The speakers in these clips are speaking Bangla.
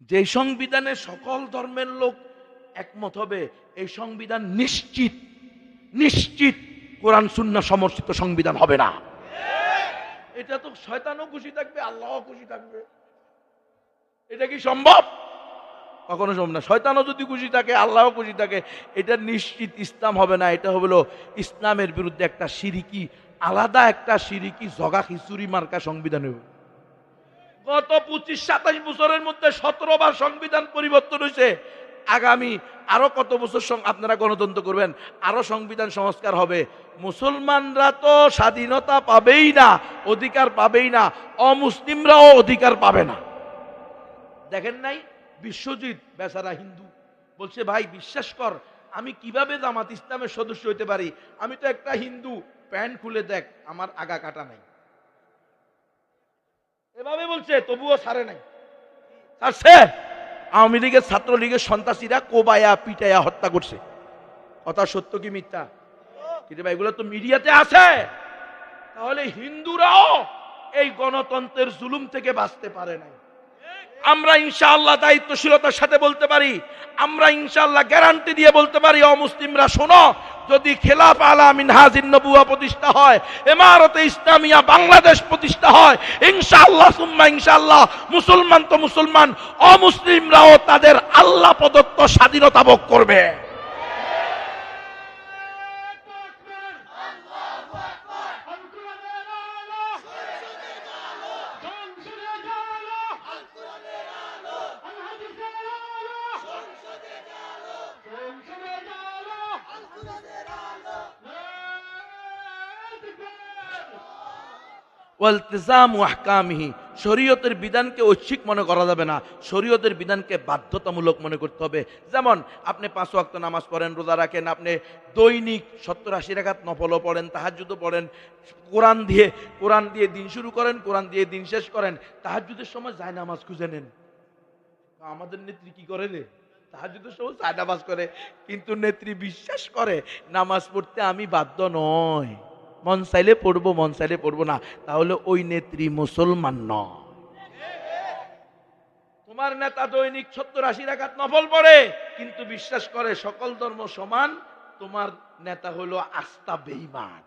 যে সংবিধানে সকল ধর্মের লোক একমত হবে, এই সংবিধান নিশ্চিত নিশ্চিত কোরআন সুন্না সমর্থিত সংবিধান হবে না। এটা তো শয়তানও খুশি থাকবে, আল্লাহও খুশি থাকবে। এটা কি সম্ভব? কখনো সম্ভব না। শয়তানও যদি খুশি থাকে, আল্লাহও খুশি থাকে, এটা নিশ্চিত ইসলাম হবে না। এটা হলো ইসলামের বিরুদ্ধে একটা সিরিকি, আলাদা একটা সিরিকি, জগা খিচুড়ি মার্কা সংবিধান হবে গত পঁচিশ সাতাশ বছরের মধ্যে সতেরো বার সংবিধান পরিবর্তন হয়েছে। আগামী আরও কত বছর আপনারা গণতন্ত্র করবেন? আরও সংবিধান সংস্কার হবে। মুসলমানরা তো স্বাধীনতা পাবেই না, অধিকার পাবেই না। অমুসলিমরাও অধিকার পাবে না। দেখেন নাই? বিশ্বজিৎ বেচারা হিন্দু। বলছে, ভাই, বিশ্বাস কর, আমি কীভাবে জামাত ইসলামের সদস্য হইতে পারি? আমি তো একটা হিন্দু। প্যান্ট খুলে দেখ, আমার আগা কাটা নাই। এভাবে বলছে, তবুও সারে নাই। ছাড়ছে আওয়ামী লীগের ছাত্রলীগের সন্ত্রাসীরা কোবায়া, পিটায়া, হত্যা করছে। কথা সত্য কি মিথ্যা? কিন্তু ভাই, এগুলো তো মিডিয়াতে আছে। তাহলে হিন্দুরাও এই গণতন্ত্রের জুলুম থেকে বাঁচতে পারে নাই। আমরা ইনশাআল্লাহ দায়িত্বশীলতার সাথে বলতে পারি, আমরা ইনশাআল্লাহ গ্যারান্টি দিয়ে বলতে পারি, অমুসলিমরা শোনো যদি খেলাফ আলা মিনহাজিন নবুয়া প্রতিষ্ঠা হয়, এমারতে ইসলামিয়া বাংলাদেশ প্রতিষ্ঠা হয়, ইনশাআল্লাহ, সুম্মা ইনশাআল্লাহ, মুসলমান তো মুসলমান, অমুসলিমরাও তাদের আল্লাহ প্রদত্ত স্বাধীনতা ভোগ করবে। ওয়ালতিজাম ওয়াহকামিহি শরীয়তের বিধানকে ঐচ্ছিক মনে করা যাবে না। শরীয়তের বিধানকে বাধ্যতামূলক মনে করতে হবে। যেমন, আপনি পাঁচ ওয়াক্ত নামাজ পড়েন, রোজা রাখেন, আপনি দৈনিক সত্তর আশি রাখাত নফলও পড়েন তাহাজুদও পড়েন। কোরআন দিয়ে কোরআন দিয়ে দিন শুরু করেন, কোরআন দিয়ে দিন শেষ করেন। তাহাজুদের সময় যায় নামাজ খুঁজে নেন। আমাদের নেত্রী কি করে রে? তাহাজুদের সময় যায় নামাজ করে। কিন্তু নেত্রী বিশ্বাস করে, নামাজ পড়তে আমি বাধ্য নয়। মন চাইলে পড়ব, মন চাইলে পড়ব না। তাহলে ওই নেত্রী মুসলমান নয়। তোমার নেতা দৈনিক সত্তর আশি রাখাত নফল পড়ে, কিন্তু বিশ্বাস করে সকল ধর্ম সমান, তোমার নেতা হলো আস্থা বেঈমান।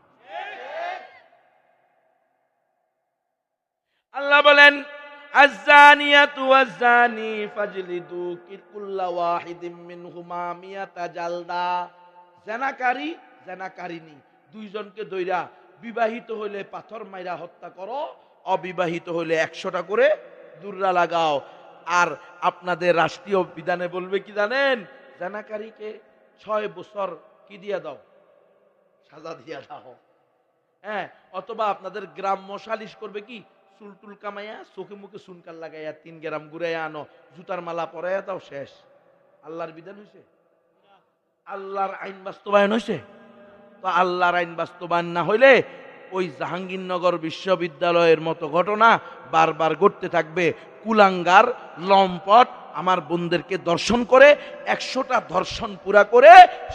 আল্লাহ বলেন জানাকারী জানাকারিনী দুইজনকে দইরা বিবাহিত হইলে পাথর মাইরা হত্যা করো, অবিবাহিত হইলে একশোটা করে দুর্রা লাগাও। আর আপনাদের রাষ্ট্রীয় বিধানে বলবে কি জানেন? জানাকারীকে ছয় বছর কি দিয়া দাও? সাজা দিয়া দাও। হ্যাঁ অথবা আপনাদের গ্রাম্য সালিশ করবে কি? চুলটুল কামাইয়া চোখে মুখে সুনকাল লাগাইয়া তিন গ্রাম ঘুরাইয়া আনো, জুতার মালা পরাইয়া দাও, শেষ। আল্লাহর বিধান হয়েছে আল্লাহর আইন বাস্তবায়ন হয়েছে তো আল্লাহর আইন বাস্তবায়ন না হইলে ওই জাহাঙ্গীরনগর বিশ্ববিদ্যালয়ের মতো ঘটনা বারবার ঘটতে থাকবে। কুলাঙ্গার, লম্পট আমার বোনদেরকে দর্শন করে, একশোটা দর্শন পুরা করে,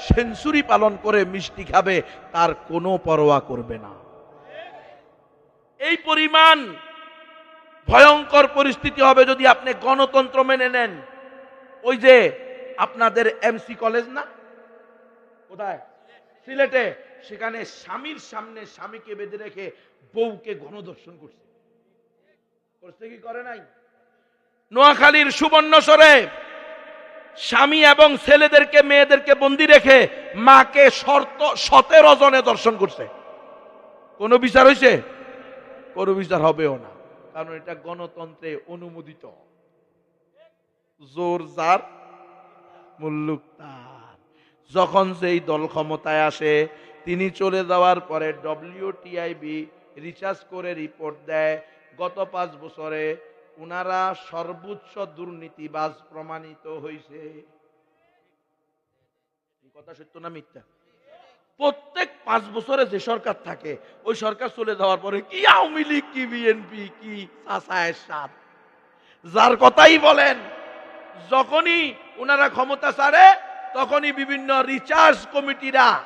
সেঞ্চুরি পালন করে মিষ্টি খাবে, তার কোনো পরোয়া করবে না। এই পরিমাণ ভয়ঙ্কর পরিস্থিতি হবে যদি আপনি গণতন্ত্র মেনে নেন। ওই যে আপনাদের এমসি কলেজ না? কোথায়? সিলেটে সেখানে স্বামীর সামনে স্বামীকে বেঁধে রেখে বউকে গণদর্শন করছে। করছে কি, করে নাই? নোয়াখালীর সুবর্ণস্বরে স্বামী এবং ছেলেদেরকে, মেয়েদেরকে বন্দি রেখে মাকে শর্ত সতেরো জনে দর্শন করছে। কোনো বিচার হয়েছে? কোনো বিচার হবেও না, কারণ এটা গণতন্ত্রে অনুমোদিত। জোর যার, মুল্লুক তার। যখন সেই দল ক্ষমতায় আসে, তিনি চলে যাওয়ার পরে ডব্লিউটিআইবি রিসার্চ করে রিপোর্ট দেয়। গত পাঁচ বছরে উনারা সর্বোচ্চ দুর্নীতিবাজ প্রমাণিত হয়েছে কথা সত্য না মিথ্যা? প্রত্যেক পাঁচ বছরে যে সরকার থাকে, ওই সরকার চলে যাওয়ার পরে কি আওয়ামী লীগ, কি বিএনপি কি চাষায় যার কথাই বলেন, যখনই ওনারা ক্ষমতা ছাড়ে তখনই বিভিন্ন রিসার্চ কমিটিরা,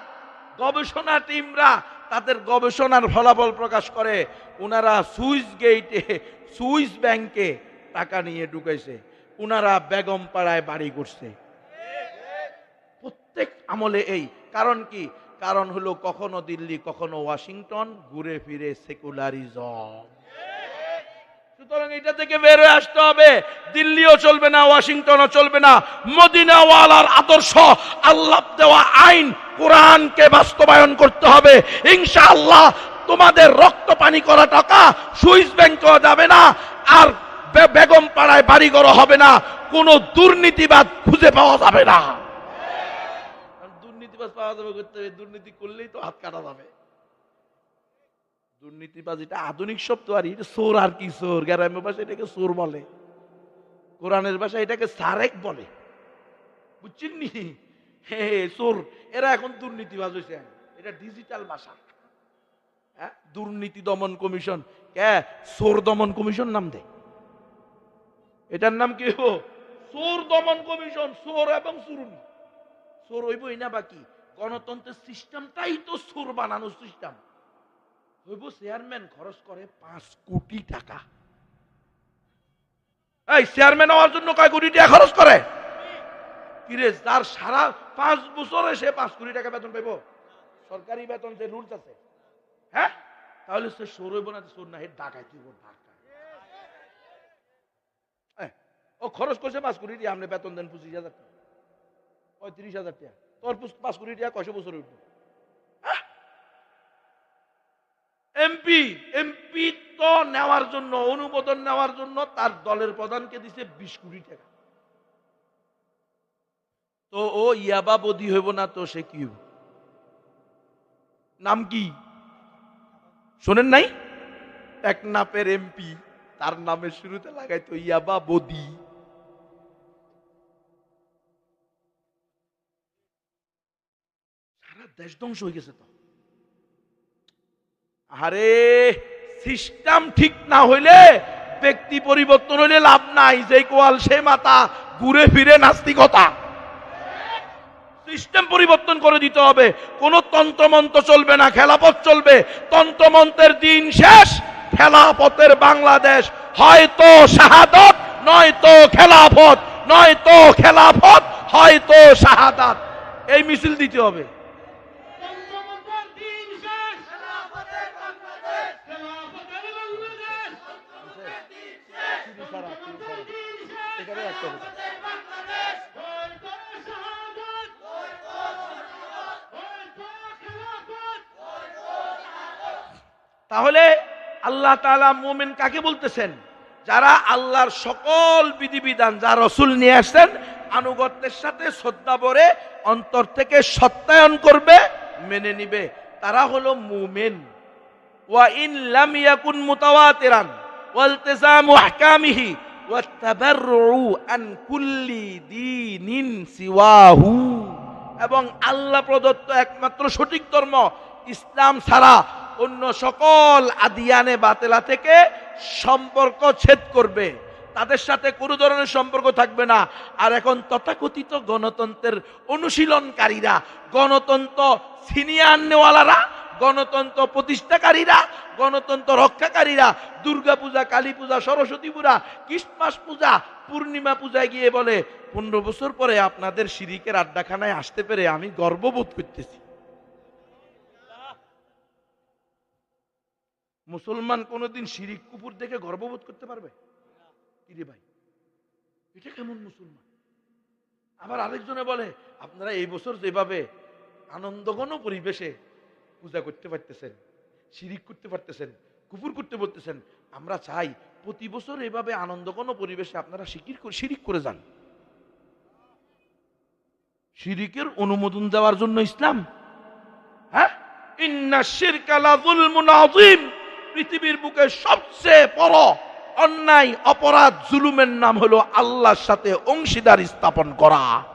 গবেষণা টিমরা তাদের গবেষণার ফলাফল প্রকাশ করে। ওনারা সুইস গেটে সুইস ব্যাংকে টাকা নিয়ে ঢুকেছে উনারা বেগম পাড়ায় বাড়ি করছে। প্রত্যেক আমলে এই। কারণ কি? কারণ হলো কখনো দিল্লি, কখনো ওয়াশিংটন, ঘুরে ফিরে সেকুলারিজম। সুতরাং এটা থেকে বের হয়ে আসতে হবে। দিল্লিও চলবে না, ওয়াশিংটনও চলবে না। মদিনাওয়ালার আদর্শ, আল্লাহ দেওয়া আইন, কোরআনকে বাস্তবায়ন করতে হবে। ইনশাআল্লাহ তোমাদের রক্ত পানি করা টাকা সুইস ব্যাংকেও যাবে না, আর বেগম পাড়ায় বাড়িঘর হবে না। কোনো দুর্নীতিবাদ খুঁজে পাওয়া যাবে না। দুর্নীতিবাদ পাওয়া যাবে দুর্নীতি করলেই তো হাত কাটা যাবে। দুর্নীতিবাজ এটা আধুনিক শব্দ আর এটা চোর আর কি চোর গ্রাম্য ভাষা এটাকে চোর বলে। কোরআনের ভাষা এটাকে সারেক বলে। বুঝছেন নি? হে চোর এরা এখন দুর্নীতিবাজ হয়েছে এটা ডিজিটাল ভাষা। হ্যাঁ? দুর্নীতি দমন কমিশন। কে? সোর দমন কমিশন নাম দেয় এটার নাম কি হো সোর দমন কমিশন, সোর এবং চুরুনি চোর হইবই না বাকি? গণতন্ত্রের সিস্টেমটাই তো চোর বানানোর সিস্টেম হইব চেয়ারম্যান খরচ করে পাঁচ কোটি টাকা। এই চেয়ারম্যান হওয়ার জন্য কয় কোটি টাকা খরচ করে? কিরে তার সারা পাঁচ বছরে সে পাঁচ কোটি টাকা বেতন পাইব? সরকারি বেতন যে রুলস আছে। হ্যাঁ? তাহলে সে সর হইব না, সর না, হে ডাকাই তুই ঢাকা ও খরচ করছে পাঁচ কোটি টাকা, আপনি বেতন দেন পঁচিশ হাজার টাকা। পঁয়ত্রিশ হাজার টাকা। তোর পাঁচ কোটি টাকা কয়শো বছর উঠবো? এমপি এমপি তো নেওয়ার জন্য, অনুমোদন নেওয়ার জন্য তার দলের প্রধানকে দিছে বিশ কোটি টাকা। তো ও ইয়াবা বদি হইব না তো সে কি নাম কি? শোনেন নাই? টেকনাপের এমপি তার নামের শুরুতে লাগাইতো ইয়াবা বদি। সারা দেশ ধ্বংস হয়ে গেছে তো। আরে সিস্টেম ঠিক না হইলে ব্যক্তি পরিবর্তন হইলে লাভ নাই। যে কোয়াল, সে মাতা, ঘুরে ফিরে নাস্তিকতা। সিস্টেম পরিবর্তন করে দিতে হবে। কোন তন্ত্রমন্ত্র চলবে না, খেলাপথ চলবে। তন্ত্রমন্ত্রের দিন শেষ, খেলাপথের বাংলাদেশ। হয়তো শাহাদত, নয়তো খেলাফত নয়তো খেলাফত হয়তো শাহাদাত। এই মিছিল দিতে হবে বঙ্গবন্ধুর দিন শেষ খেলাফতের বাংলাদেশ খেলাফতের বাংলাদেশ বঙ্গবন্ধুর দিন শেষ বঙ্গবন্ধুর দিন হয়তো খেলাফত। তাহলে আল্লাহ তাআলা মুমিন কাকে বলতেছেন? যারা আল্লাহর সকল বিধিবিধান যা রসুল নিয়ে আসছেন আনুগত্যের সাথে শ্রদ্ধা ভরে অন্তর থেকে সত্যায়ন করবে মেনে নিবে। তারা হলো মুমিন। ওয়া ইন লাম ইয়াকুন মুতাওয়াতিরান ওয়ালতিজামু আহকামিহি এবং আল্লাহ প্রদত্ত একমাত্র সঠিক ধর্ম, ইসলাম ছাড়া অন্য সকল আদিয়ানে বাতেলা থেকে সম্পর্ক ছেদ করবে। তাদের সাথে কোনো ধরনের সম্পর্ক থাকবে না। আর এখন তথাকথিত গণতন্ত্রের অনুশীলনকারীরা, গণতন্ত্র ছিনিয়ে আননেওয়ালারা গণতন্ত্র প্রতিষ্ঠাকারীরা গণতন্ত্র রক্ষাকারীরা দুর্গা পূজা কালী পূজা সরস্বতী পূজা ক্রিসমাস পূজা, পূর্ণিমা পূজায় গিয়ে বলে, পনেরো বছর পরে আপনাদের শিরিকের আড্ডাখানায় আসতে পেরে আমি গর্ববোধ করতেছি। মুসলমান কোনোদিন শিরিক কুপুর দেখে গর্ববোধ করতে পারবে? কিরে ভাই? এটা কেমন মুসলমান? আবার আরেকজনে বলে, আপনারা এই বছর যেভাবে আনন্দঘন পরিবেশে পূজা করতে পারতেছেন শিরিক করতে পারতেছেন কুপুর করতে পারতেছেন আমরা চাই প্রতি বছর এভাবে আনন্দঘন পরিবেশে আপনারা শিকির করে- শিরিক করে যান। শিরিকের অনুমোদন দেওয়ার জন্য ইসলাম। হ্যাঁ? পৃথিবীর বুকে সবচেয়ে বড় অন্যায়, অপরাধ, জুলুমের নাম হলো আল্লাহর সাথে অংশীদার স্থাপন করা।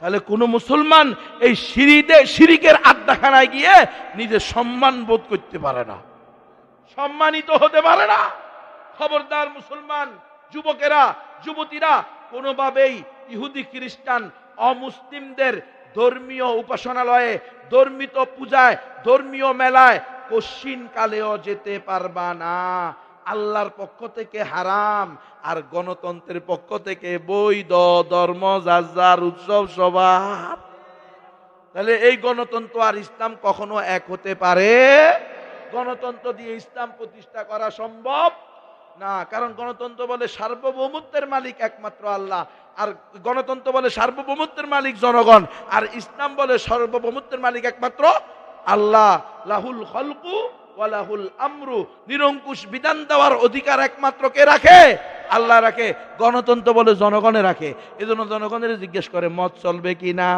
তাহলে কোন মুসলমান এই সিঁড়িতে শিরিকের আড্ডাখানায় গিয়ে নিজে সম্মান বোধ করতে পারে না। সম্মানিত হতে পারে না। খবরদার মুসলমান, যুবকেরা, যুবতীরা, কোনোভাবেই ইহুদি খ্রিস্টান, অমুসলিমদের ধর্মীয় উপাসনালয়ে, ধর্মিত পূজায়, ধর্মীয় মেলায় কশিন কালেও যেতে পারবা না। আল্লাহর পক্ষ থেকে হারাম আর গণতন্ত্রের পক্ষ থেকে বৈধ ধর্ম যার উৎসব স্বভাব তাহলে এই গণতন্ত্র আর ইসলাম কখনো এক হতে পারে? গণতন্ত্র দিয়ে ইসলাম প্রতিষ্ঠা করা সম্ভব? না, কারণ গণতন্ত্র বলে সার্বভৌমত্বের মালিক একমাত্র আল্লাহ। আর গণতন্ত্র বলে সার্বভৌমত্বের মালিক জনগণ। আর ইসলাম বলে সার্বভৌমত্বের মালিক একমাত্র আল্লাহ। লাহুল খলকু ওয়ালাহুল আমরু, নিরঙ্কুশ বিধান দেওয়ার অধিকার একমাত্র কে রাখে? আল্লাহ রাখে, গণতন্ত্র বলে জনগণে রাখে। এজন্য জনগণের জিজ্ঞেস করে, মদ চলবে কিনা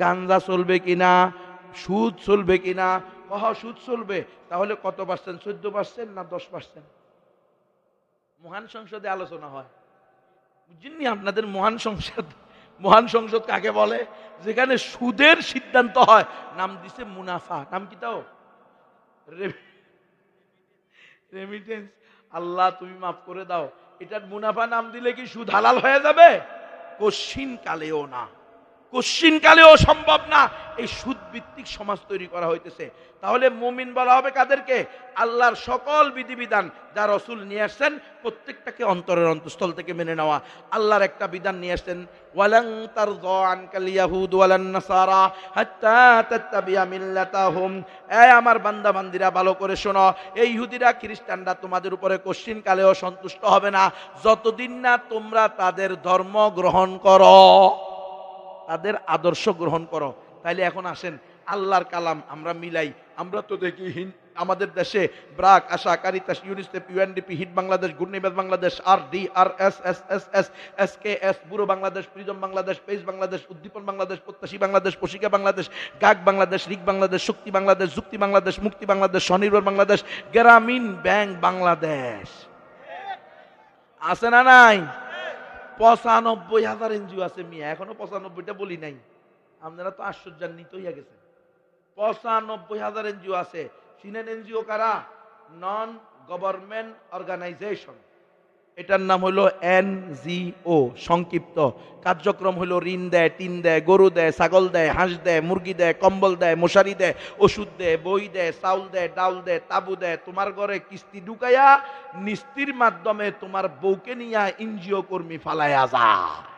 গাঞ্জা চলবে কিনা সুদ চলবে কিনা কহ সুদ চলবে, তাহলে কত পার্সেন্ট চোদ্দ পার্সেন্ট না দশ পার্সেন্ট মহান সংসদে আলোচনা হয়। বুঝিনি আপনাদের মহান সংসদ? মহান সংসদ কাকে বলে? যেখানে সুদের সিদ্ধান্ত হয়, নাম দিছে মুনাফা। নাম কি তাও? রেমিটেন্স আল্লাহ তুমি মাফ করে দাও। এটার মুনাফা নাম দিলে কি সুদ হালাল হয়ে যাবে? কশিন কালেও না। কশিন কালেও সম্ভব না। এই সুদ ভিত্তিক সমাজ তৈরি করা হইতেছে। তাহলে মুমিন বলা হবে কাদেরকে? আল্লাহর সকল বিধিবিধান যা রসুল নিয়ে আসছেন, প্রত্যেকটাকে অন্তরের অন্তঃস্থল থেকে মেনে নেওয়া। আল্লাহর একটা বিধান নিয়ে আসছেন ওয়ালাং মিল্লাতাহুম। এ আমার বান্দা বান্দিরা ভালো করে শোনো। এই ইহুদিরা, খ্রিস্টানরা তোমাদের উপরে কশ্চিন কালেও সন্তুষ্ট হবে না। যতদিন না তোমরা তাদের ধর্ম গ্রহণ করো। তাদের আদর্শ গ্রহণ করো। তাইলে এখন আসেন, আল্লাহর কালাম, আমরা মিলাই। আমরা তো দেখি আমাদের দেশে BRAC, ASA, Caritas, UNICEF, UNDP, HEED Bangladesh গুডনিবেদ Bangladesh R D R S S S S S K S BURO Bangladesh, prism Bangladesh page Bangladesh, Uddipan Bangladesh, Prottyashi Bangladesh, পশিকা Bangladesh, গাগ Bangladesh রিক বাংলাদেশ, শক্তি বাংলাদেশ, যুক্তি বাংলাদেশ, মুক্তি বাংলাদেশ, স্বনির্ভর বাংলাদেশ, গ্রামীণ ব্যাংক বাংলাদেশ। আছে না নাই? পঁচানব্বই হাজার এনজিও আছে মিয়া, এখনও পঁচানব্বইটা বলি নাই। আপনারা তো আশ্চর্যান্বিত হইয়া গেছে পঁচানব্বই হাজার এনজিও আছে। চিনেন এনজিও কারা? নন গভর্নমেন্ট অর্গানাইজেশন এটার নাম হলো এনজিও, সংক্ষিপ্ত। কার্যক্রম হলো ঋণ দেয়, টিন দেয়, গরু দেয়, ছাগল দেয়, হাঁস দেয়, মুরগি দেয়, কম্বল দেয়, মশারি দেয়, ওষুধ দেয়, বই দেয়, চাউল দেয় ডাউল দেয়, তাবু দেয়, তোমার ঘরে কিস্তি ঢুকাইয়া নিস্তির মাধ্যমে তোমার বউকে নিয়ে এনজিও কর্মী ফালাইয়া যায়।